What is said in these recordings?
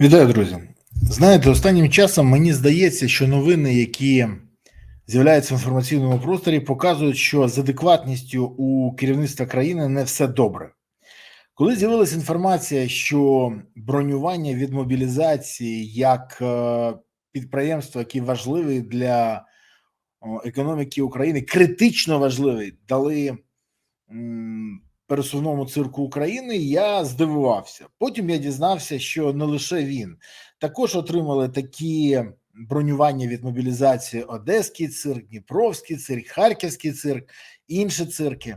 Вітаю, друзі. Знаєте, останнім часом мені здається, що новини, які з'являються в інформаційному просторі, показують, що з адекватністю у керівництва країни не все добре. Коли з'явилася інформація, що бронювання від мобілізації як е, підприємство, яке важливе для економіки України, критично важливий, дали пересувному цирку України, я здивувався. Потім я дізнався, що не лише він також отримали такі бронювання від мобілізації Одеський цирк, Дніпровський цирк, Харківський цирк, інші цирки.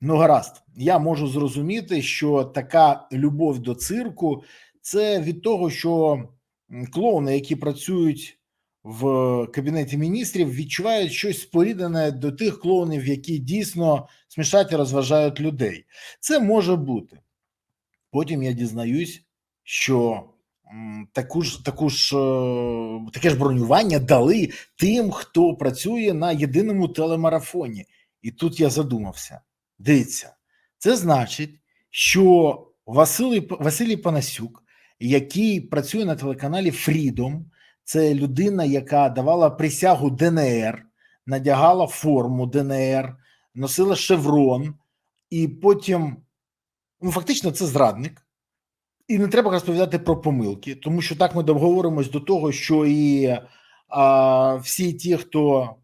Ну, гаразд, я можу зрозуміти, що така любов до цирку це від того, що клоуни, які працюють в кабінеті міністрів, відчувають щось споріднене до тих клоунів, які дійсно смішать і розважають людей. Це може бути. Потім я дізнаюсь, що таку ж, таку ж, е, таке ж бронювання дали тим, хто працює на єдиному телемарафоні. І тут я задумався. Дивіться, це значить, що Василій, Василій Панасюк, який працює на телеканалі Freedom, це людина, яка давала присягу ДНР, надягала форму ДНР, носила шеврон, і потім, ну фактично, це зрадник. І не треба розповідати про помилки, тому що так ми договоримось до того, що і а, всі ті, хто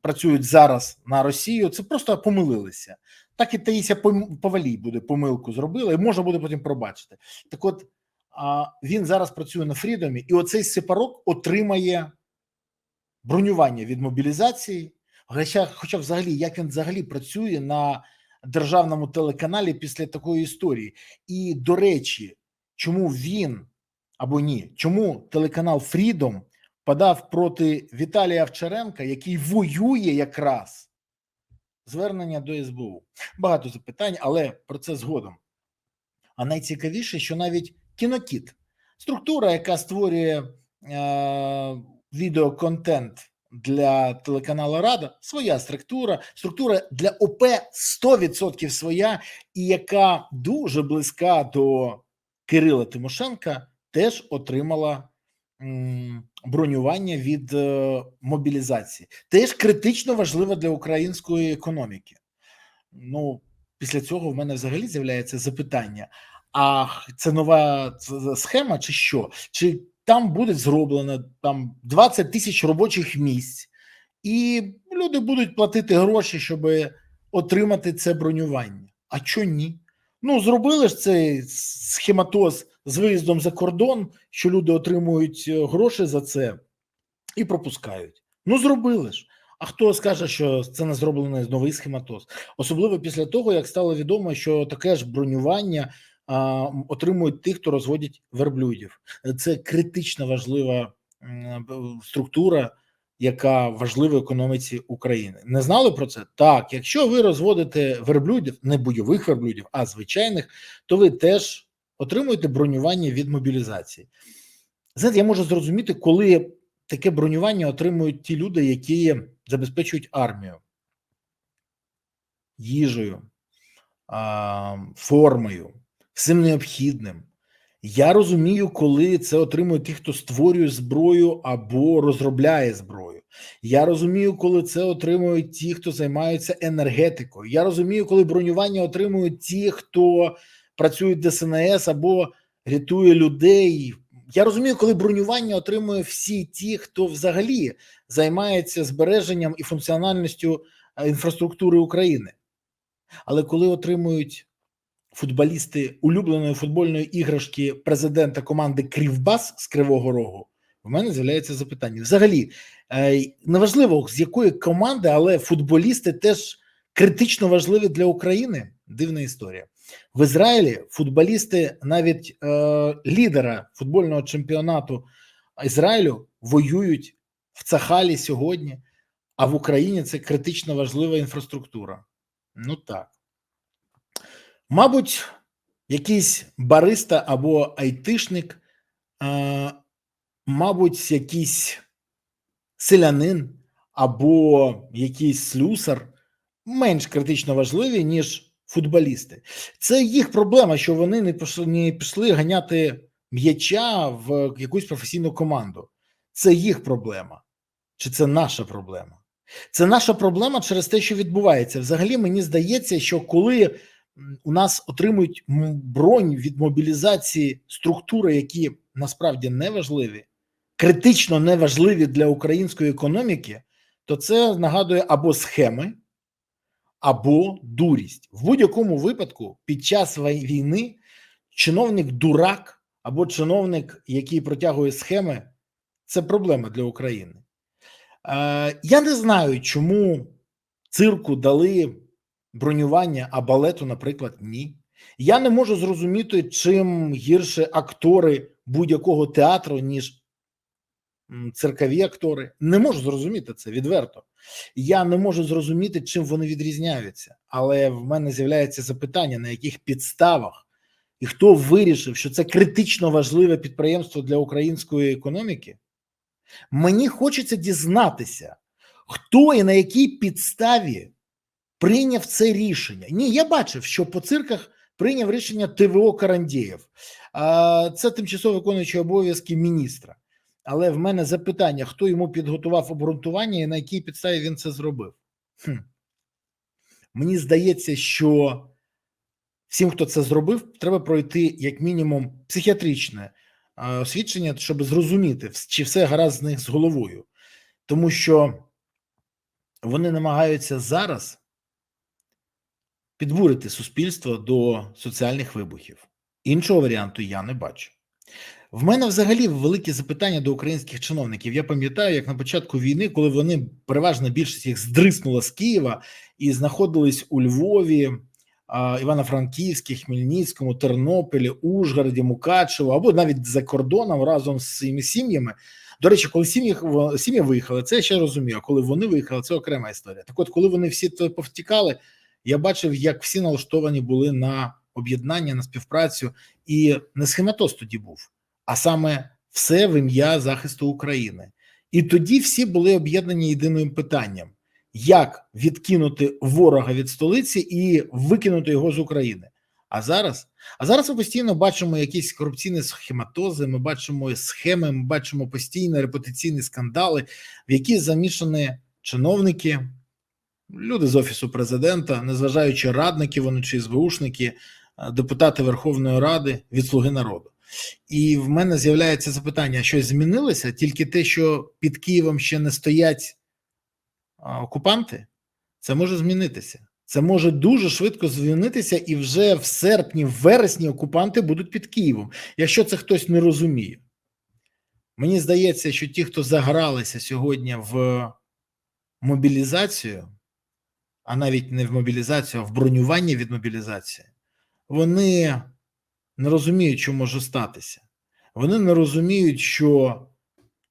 працюють зараз на Росію, це просто помилилися. Так і Таїся Повалій буде помилку зробила, і можна буде потім пробачити. Так от він зараз працює на Фрідомі, і оцей сепарок отримає бронювання від мобілізації. Хоча, хоча взагалі, як він взагалі працює на державному телеканалі після такої історії. І до речі, чому він або ні, чому телеканал Freedom подав проти Віталія Овчаренка, який воює якраз звернення до СБУ? Багато запитань, але про це згодом. А найцікавіше, що навіть кінокіт, структура, яка створює е, відеоконтент для телеканалу Рада, своя структура, структура для ОП 100% своя, і яка дуже близька до Кирила Тимошенка, теж отримала бронювання від е, мобілізації. Теж критично важлива для української економіки. Ну, після цього в мене взагалі з'являється запитання: а це нова схема, чи що? Чи там буде зроблено там 20 тисяч робочих місць, і люди будуть платити гроші, щоб отримати це бронювання? А чо ні? Ну, зробили ж цей схематоз з виїздом за кордон, що люди отримують е, гроші за це і пропускають. Ну, зробили ж. А хто скаже, що це не зроблений новий схематоз? Особливо після того, як стало відомо, що таке ж бронювання отримують ті, хто розводять верблюдів. Це критично важлива структура, яка важлива економіці України. Не знали про це? Так, якщо ви розводите верблюдів, не бойових верблюдів, а звичайних, то ви теж отримуєте бронювання від мобілізації. Знаєте, я можу зрозуміти, коли таке бронювання отримують ті люди, які забезпечують армію їжею, формою, всім необхідним. Я розумію, коли це отримують ті, хто створює зброю або розробляє зброю. Я розумію, коли це отримують ті, хто займаються енергетикою. Я розумію, коли бронювання отримують ті, хто працюють в ДСНС або рятує людей. Я розумію, коли бронювання отримує всі ті, хто взагалі займається збереженням і функціональністю е, інфраструктури України. Але коли отримують футболісти улюбленої футбольної іграшки президента команди Кривбас з Кривого Рогу, в мене з'являється запитання. Взагалі, е, неважливо з якої команди, але футболісти теж критично важливі для України. Дивна історія. В Ізраїлі футболісти, навіть е, лідера футбольного чемпіонату Ізраїлю, воюють в Цахалі сьогодні, а в Україні це критично важлива інфраструктура. Ну так. Мабуть, якийсь бариста або айтишник, мабуть, якийсь селянин або якийсь слюсар менш критично важливі, ніж футболісти. Це їх проблема, що вони не пішли, не пішли ганяти м'яча в якусь професійну команду. Це їх проблема, чи це наша проблема? Це наша проблема через те, що відбувається. Взагалі, мені здається, що коли у нас отримують бронь від мобілізації структури, які насправді не важливі, критично неважливі для української економіки, то це нагадує або схеми, або дурість. В будь-якому випадку під час війни чиновник дурак або чиновник, який протягує схеми, це проблема для України. Е, я не знаю, чому цирку дали бронювання, а балету, наприклад, ні. Я не можу зрозуміти, чим гірше актори будь-якого театру, ніж м, циркові актори. Не можу зрозуміти це відверто. Я не можу зрозуміти, чим вони відрізняються. Але в мене з'являється запитання, на яких підставах і хто вирішив, що це критично важливе підприємство для української економіки. Мені хочеться дізнатися, хто і на якій підставі прийняв це рішення. Ні, я бачив, що по цирках прийняв рішення ТВО Карандєєв. Це тимчасово виконуючий обов'язки міністра. Але в мене запитання: хто йому підготував обґрунтування і на якій підставі він це зробив? Хм. Мені здається, що всім, хто це зробив, треба пройти як мінімум психіатричне освідчення, щоб зрозуміти, чи все гаразд з них з головою, тому що вони намагаються зараз підбурити суспільство до соціальних вибухів. Іншого варіанту я не бачу. В мене взагалі великі запитання до українських чиновників. Я пам'ятаю, як на початку війни, коли вони переважна більшість їх здриснула з Києва і знаходились у Львові, Івано-Франківській, Хмельницькому, Тернополі, Ужгороді, Мукачево або навіть за кордоном разом з своїми сім'ями. До речі, коли сім'ї сім'ї виїхали, це я ще розумію. Коли вони виїхали, це окрема історія. Так, от, коли вони всі повтікали, я бачив, як всі налаштовані були на об'єднання, на співпрацю, і не схематоз тоді був, а саме все в ім'я захисту України. І тоді всі були об'єднані єдиним питанням: як відкинути ворога від столиці і викинути його з України. А зараз, а зараз ми постійно бачимо якісь корупційні схематози. Ми бачимо схеми, ми бачимо постійні репутаційні скандали, в які замішані чиновники, люди з офісу президента, незважаючи радники, вони чи СБУшники, е, депутати Верховної Ради від Слуги народу. І в мене з'являється запитання: щось змінилося? Тільки те, що під Києвом ще не стоять окупанти, це може змінитися. Це може дуже швидко змінитися, і вже в серпні, в вересні окупанти будуть під Києвом, якщо це хтось не розуміє. Мені здається, що ті, хто загралися сьогодні в мобілізацію, а навіть не в мобілізацію, а в бронювання від мобілізації, вони не розуміють, що може статися. Вони не розуміють, що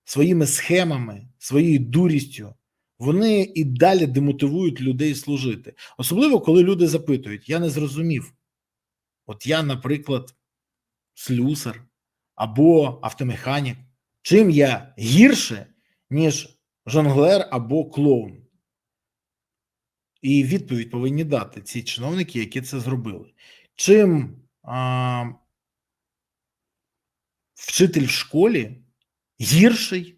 своїми схемами, своєю дурістю вони і далі демотивують людей служити. Особливо, коли люди запитують: я не зрозумів. От я, наприклад, слюсар або автомеханік. Чим я гірше, ніж жонглер або клоун? І відповідь повинні дати ці чиновники, які це зробили. Чим а, вчитель в школі гірший,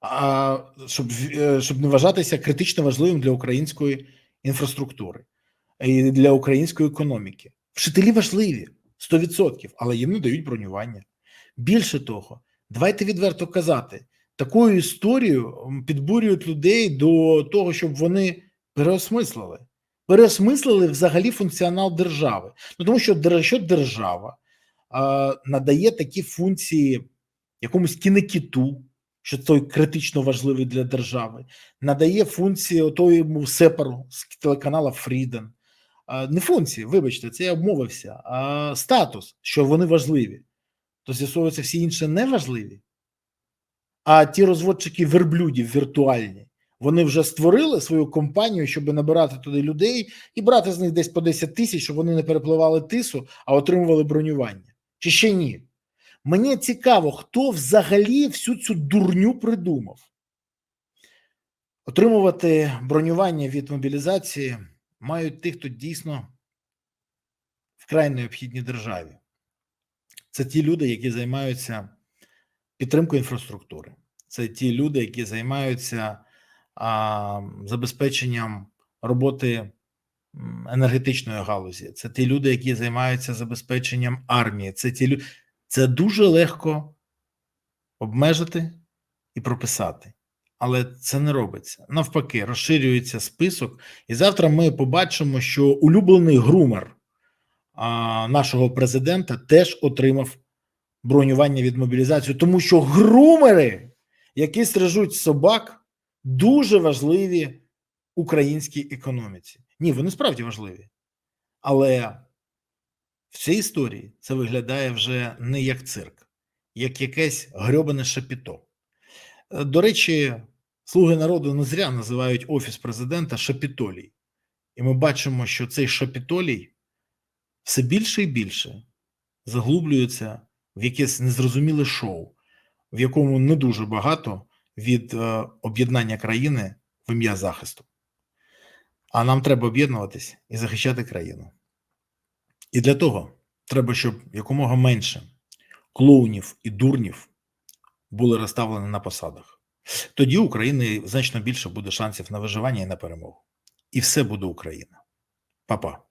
а, щоб, е, щоб не вважатися критично важливим для української інфраструктури і для української економіки. Вчителі важливі 100%, але їм не дають бронювання. Більше того, давайте відверто казати, такою історією підбурюють людей до того, щоб вони переосмислили. Переосмислили взагалі функціонал держави. Ну тому що що держава а, надає такі функції якомусь кінекіту, що той критично важливий для держави, надає функції тому сепару з телеканала Фріден. А, Не функції, вибачте, це я обмовився, а статус, що вони важливі. То з'ясовується, всі інші не важливі. А ті розводчики верблюдів віртуальні, вони вже створили свою компанію, щоб набирати туди людей і брати з них десь по 10 тисяч, щоб вони не перепливали тису, а отримували бронювання. Чи ще ні? Мені цікаво, хто взагалі всю цю дурню придумав. Отримувати бронювання від мобілізації мають ті, хто дійсно вкрай необхідні державі. Це ті люди, які займаються підтримкою інфраструктури. Це ті люди, які займаються забезпеченням роботи енергетичної галузі. Це ті люди, які займаються забезпеченням армії. Це ті люди. Це дуже легко обмежити і прописати. Але це не робиться. Навпаки, розширюється список, і завтра ми побачимо, що улюблений грумер а, нашого президента теж отримав бронювання від мобілізації, тому що грумери, які стрижуть собак, дуже важливі українській економіці. Ні, вони справді важливі. Але в цій історії це виглядає вже не як цирк, як якесь грьобане шапіто. Е, До речі, слуги народу не зря називають офіс президента Шапітолій. І ми бачимо, що цей Шапітолій все більше і більше заглублюється в якесь незрозуміле шоу, в якому не дуже багато від е, об'єднання країни в ім'я захисту. А нам треба об'єднуватись і захищати країну. І для того треба, щоб якомога менше клоунів і дурнів були розставлені на посадах. Тоді України значно більше буде шансів на виживання і на перемогу. І все буде Україна. Па-па.